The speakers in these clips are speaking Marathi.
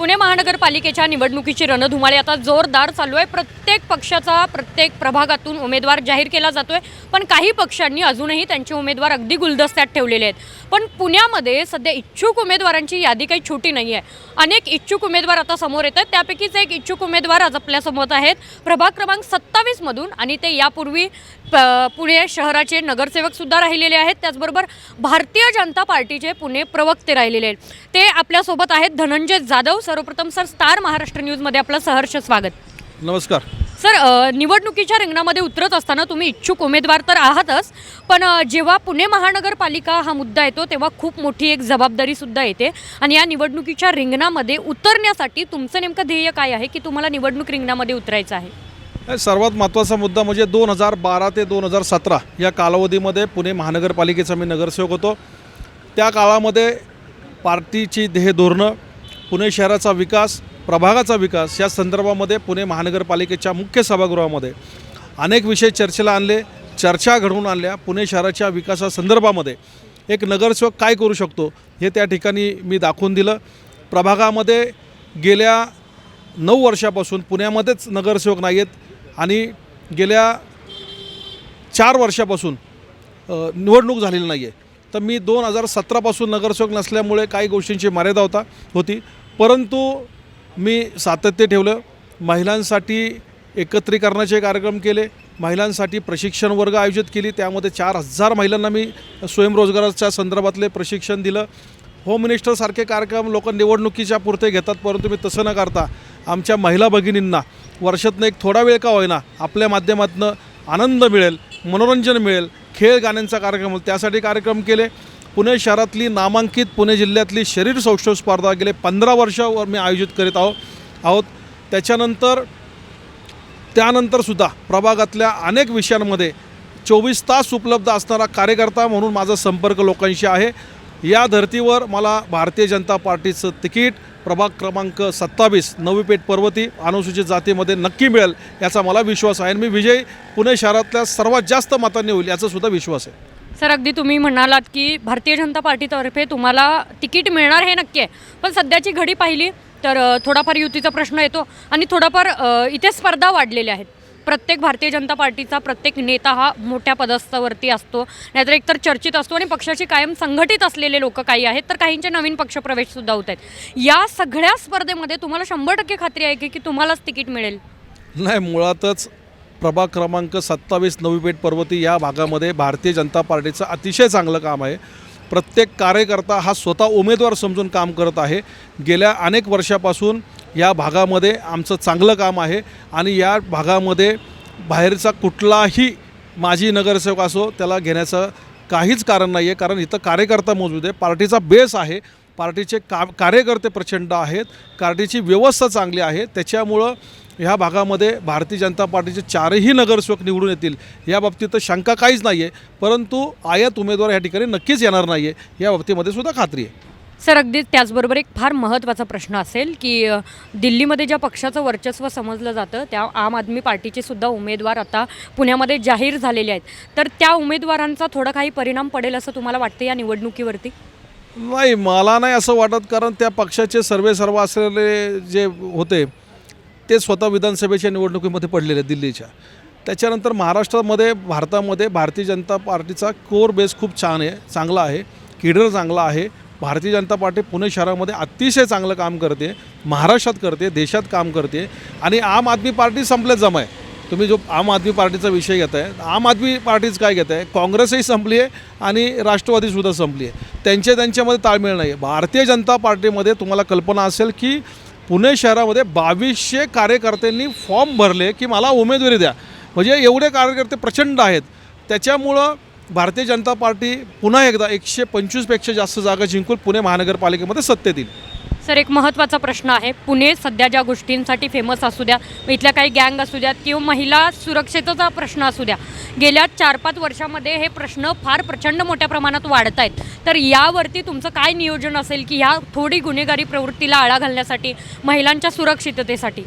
पुणे महानगरपालिकेच्या निवडणुकीची रणधुमाळी आता जोरदार चालू आहे. प्रत्येक पक्षाचा प्रत्येक प्रभागातून उमेदवार जाहीर केला जातोय. पण काही पक्षांनी अजूनही त्यांचे उमेदवार अगदी गुलदस्त्यात ठेवलेले आहेत. पण पुण्यामध्ये सध्या इच्छुक उमेदवारांची यादी काही छोटी नाही आहे अनेक इच्छुक उमेदवार आता समोर येत आहेत. त्यापैकीच एक इच्छुक उमेदवार आज आपल्यासमोर आहेत. प्रभाग क्रमांक सत्तावीसमधून आणि ते यापूर्वी प- पुणे शहराचे नगरसेवकसुद्धा राहिलेले आहेत. त्याचबरोबर भारतीय जनता पार्टीचे पुणे प्रवक्ते राहिलेले आहेत. ते आपल्यासोबत आहेत. धनंजय जाधव सर्वप्रथम सर स्टार महाराष्ट्र न्यूजमध्ये आपलं सहर्ष स्वागत. नमस्कार. सर अ, निवडणुकीच्या रिंगणामध्ये उतरत असताना तुम्ही इच्छुक उमेदवार तर आहातच पण अ, जेव्हा पुणे महानगरपालिका हा मुद्दा येतो तेव्हा खूप मोठी एक जबाबदारी सुद्धा येते. आणि या निवडणुकीच्या रिंगणामध्ये उतरण्यासाठी तुमचं नेमकं ध्येय काय आहे की तुम्हाला निवडणूक रिंगणामध्ये उतरायचं आहे? हे सर्वात महत्त्वाचा मुद्दा म्हणजे दोन हजार बारा ते दोन हजार सतरा या कालावधीमध्ये पुणे महानगरपालिकेचा मी नगरसेवक होतो. त्या काळामध्ये पार्टीची ध्येय धोरणं पुणे शहराचा विकास प्रभागाचा विकास या संदर्भामध्ये पुणे महानगरपालिकेच्या मुख्य सभागृहामध्ये अनेक विषय चर्चेला आणले चर्चा घडवून आणल्या. पुणे शहराच्या विकासासंदर्भामध्ये एक नगरसेवक काय करू शकतो हे त्या ठिकाणी मी दाखवून दिलं. प्रभागामध्ये गेल्या नऊ वर्षापासून पुण्यामध्येच नगरसेवक नाही आहेत आणि गेल्या चार वर्षापासून निवडणूक झालेली नाही आहे तर मी दोन हजार सतरापासून नगरसेवक नसल्यामुळे काही गोष्टींची मर्यादा होता होती. परंतु मी सातत्य ठेवलं. महिलांसाठी एकत्रीकरणाचे कार्यक्रम केले. महिलांसाठी प्रशिक्षण वर्ग आयोजित केली. त्यामध्ये चार हजार महिलांना मी स्वयंरोजगाराच्या संदर्भातले प्रशिक्षण दिलं. होम मिनिस्टरसारखे कार्यक्रम लोक निवडणुकीच्या पुरते घेतात परंतु मी तसं न करता आमच्या महिला भगिनींना वर्षातनं एक थोडा वेळ का होईना आपल्या माध्यमातून आनंद मिळेल मनोरंजन मिळेल खेळ गाण्यांचा कार्यक्रम होईल. त्यासाठी कार्यक्रम केले. पुणे शहरातली नामांकित पुणे जिल्ह्यातली शरीर सौष्ठव स्पर्धा गेले पंधरा वर्षावर मी आयोजित करीत आहो आहोत. त्याच्यानंतर त्यानंतरसुद्धा प्रभागातल्या अनेक विषयांमध्ये चोवीस तास उपलब्ध असणारा कार्यकर्ता म्हणून माझा संपर्क लोकांशी आहे. या धर्तीवर मला भारतीय जनता पार्टीचं तिकीट प्रभाग क्रमांक सत्तावीस नवीपेठ पर्वती अनुसूचित जातीमध्ये नक्की मिळेल याचा मला विश्वास आहे आणि मी विजय पुणे शहरातल्या सर्वात जास्त मतांनी होईल याचासुद्धा विश्वास आहे. सर अगदी तुम्ही म्हणालात की भारतीय जनता पार्टीतर्फे तुम्हाला तिकीट मिळणार हे नक्की आहे. पण सध्याची घडी पाहिली तर थोडाफार युतीचा प्रश्न येतो आणि थोडाफार इथे स्पर्धा वाढलेल्या आहेत. प्रत्येक भारतीय जनता पार्टीचा प्रत्येक नेता हा मोठ्या पदस्थावरती असतो. नाहीतर एकतर चर्चित असतो आणि पक्षाची कायम संघटित असलेले लोक काही आहेत तर काहींचे नवीन पक्षप्रवेशसुद्धा होत आहेत. या सगळ्या स्पर्धेमध्ये तुम्हाला शंभर टक्के खात्री आहे की की तुम्हालाच तिकीट मिळेल? नाही मुळातच प्रभाग क्रमांक सत्तावीस नवीपेठ पर्वती या भागामध्ये भारतीय जनता पार्टीचं अतिशय चांगलं काम आहे. प्रत्येक कार्यकर्ता हा स्वतः उमेदवार समजून काम करत आहे. गेल्या अनेक वर्षापासून या भागामध्ये आमचं चांगलं काम आहे आणि या भागामध्ये बाहेरचा कुठलाही माजी नगरसेवक असो त्याला घेण्याचं काहीच कारण नाही आहे कारण इथं कार्यकर्ता मौजूद आहे. पार्टीचा बेस आहे. पार्टीचे का कार्यकर्ते प्रचंड आहेत. पार्टीची व्यवस्था चांगली आहे. त्याच्यामुळं ह्या भागामध्ये भारतीय जनता पार्टीचे चारही नगरसेवक निवडून येतील. या बाबतीत तर शंका काहीच नाही आहे परंतु आयात उमेदवार या ठिकाणी नक्कीच येणार नाही आहे या बाबतीमध्ये सुद्धा खात्री आहे. सर अगदी त्याचबरोबर एक फार महत्त्वाचा प्रश्न असेल की दिल्लीमध्ये ज्या पक्षाचं वर्चस्व समजलं जातं त्या आम आदमी पार्टीचे सुद्धा उमेदवार आता पुण्यामध्ये जाहीर झालेले आहेत. तर त्या उमेदवारांचा थोडा काही परिणाम पडेल असं तुम्हाला वाटतं या निवडणुकीवरती? नाही मला नाही असं वाटत कारण त्या पक्षाचे सर्वे सर्व असलेले जे होते ते स्वतः विधानसभेच्या निवडणुकीमध्ये पडलेले आहेत दिल्लीच्या. त्याच्यानंतर महाराष्ट्रामध्ये भारतामध्ये भारतीय जनता पार्टीचा कोर बेस खूप छान आहे चांगला आहे किडर चांगला आहे. भारतीय जनता पार्टी पुणे शहरामध्ये अतिशय चांगलं काम करते महाराष्ट्रात करते देशात काम करते आणि आम आदमी पार्टी संपल्यात जमा आहे तुम्ही जो आम आदमी पार्टीचा विषय घेत आहे आम आदमी पार्टीच काय घेत आहे काँग्रेसही संपली आहे आणि राष्ट्रवादीसुद्धा संपली आहे त्यांच्या त्यांच्यामध्ये ताळमेळ नाही आहे भारतीय जनता पार्टीमध्ये तुम्हाला कल्पना असेल की पुणे शहरामध्ये बावीसशे कार्यकर्त्यांनी फॉर्म भरले की मला उमेदवारी द्या. म्हणजे एवढे कार्यकर्ते प्रचंड आहेत. त्याच्यामुळं भारतीय जनता पार्टी पुन्हा एकदा एकशे पंचवीसपेक्षा जास्त जागा जिंकून पुणे महानगरपालिकेमध्ये सत्तेत येईल. सर एक महत्त्वाचा प्रश्न आहे. पुणे सध्या ज्या गोष्टींसाठी फेमस असू द्या इथल्या काही गँग असू द्यात किंवा महिला सुरक्षेचा प्रश्न असू द्या गेल्या चार पाच वर्षामध्ये हे प्रश्न फार प्रचंड मोठ्या प्रमाणात वाढत आहेत तर यावरती तुमचं काय नियोजन असेल की ह्या थोडी गुन्हेगारी प्रवृत्तीला आळा घालण्यासाठी महिलांच्या सुरक्षिततेसाठी?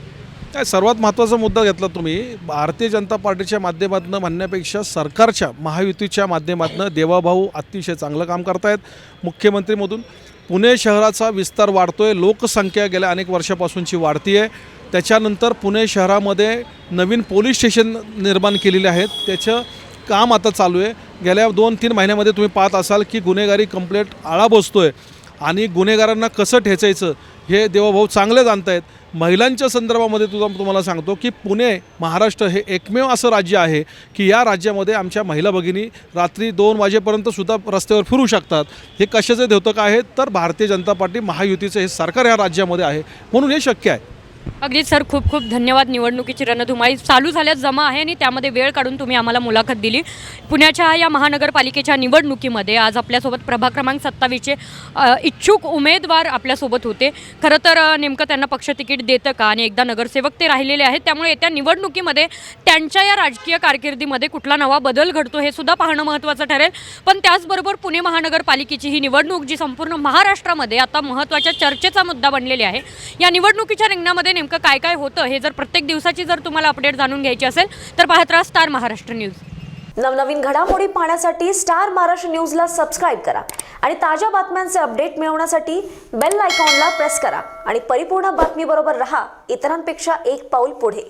काय सर्वात महत्त्वाचा मुद्दा घेतला तुम्ही भारतीय जनता पार्टीच्या माध्यमातून म्हणण्यापेक्षा सरकारच्या महायुतीच्या माध्यमातून देवाभाऊ अतिशय चांगलं काम करतायत मुख्यमंत्रीमधून. पुणे शहराचा विस्तार वाढतो आहे लोकसंख्या गेल्या अनेक वर्षापासूनची वाढती आहे त्याच्यानंतर पुणे शहरामध्ये नवीन पोलीस स्टेशन निर्माण केलेले आहेत. त्याचं काम आता चालू आहे. गेल्या दोन तीन महिन्यामध्ये तुम्ही पाहत असाल की गुन्हेगारी कंप्लेंट आळा बसतो आहे आणि गुन्हेगारांना कसं ठेचायचं हे देवाभाऊ चांगले जाणत आहेत महिलांच्या संदर्भामध्ये तुझा तुम्हाला सांगतो की पुणे महाराष्ट्र हे एकमेव असं राज्य आहे की या राज्यामध्ये आमच्या महिला भगिनी रात्री दोन वाजेपर्यंत सुद्धा रस्त्यावर फिरू शकतात. हे कशाचे द्योतक आहे? तर भारतीय जनता पार्टी महायुतीचं हे सरकार या राज्यामध्ये आहे. म्हणून हे शक्य आहे. अगदी सर खूप खूप धन्यवाद. निवडणुकीची रणधुमाळी चालू झाल्यास जमा आहे आणि त्यामध्ये वेळ काढून तुम्ही आम्हाला मुलाखत दिली. पुण्याच्या या महानगरपालिकेच्या निवडणुकीमध्ये आज आपल्यासोबत प्रभाग क्रमांक सत्तावीसचे इच्छुक उमेदवार आपल्यासोबत होते. खरं तर नेमकं त्यांना पक्ष तिकीट देतं का आणि एकदा नगरसेवक ते राहिलेले आहेत. त्यामुळे येत्या निवडणुकीमध्ये त्यांच्या या राजकीय कारकिर्दीमध्ये कुठला नवा बदल घडतो हे सुद्धा पाहणं महत्त्वाचं ठरेल. पण त्याचबरोबर पुणे महानगरपालिकेची ही निवडणूक जी संपूर्ण महाराष्ट्रामध्ये आता महत्त्वाच्या चर्चेचा मुद्दा बनलेली आहे या निवडणुकीच्या रिंगणामध्ये नेमकं काय काय होतं हे जर प्रत्येक दिवसाची जर तुम्हाला अपडेट जाणून घ्यायची असेल तर पाहत राहा स्टार महाराष्ट्र न्यूज नवनवीन घडामोडी पाहण्यासाठी स्टार महाराष्ट्र न्यूजला सबस्क्राईब करा आणि ताज्या बातम्यांचे अपडेट मिळवण्यासाठी बेल आयकॉनला प्रेस करा. आणि परिपूर्ण बातमीबरोबर रहा इतरांपेक्षा एक पाऊल पुढे.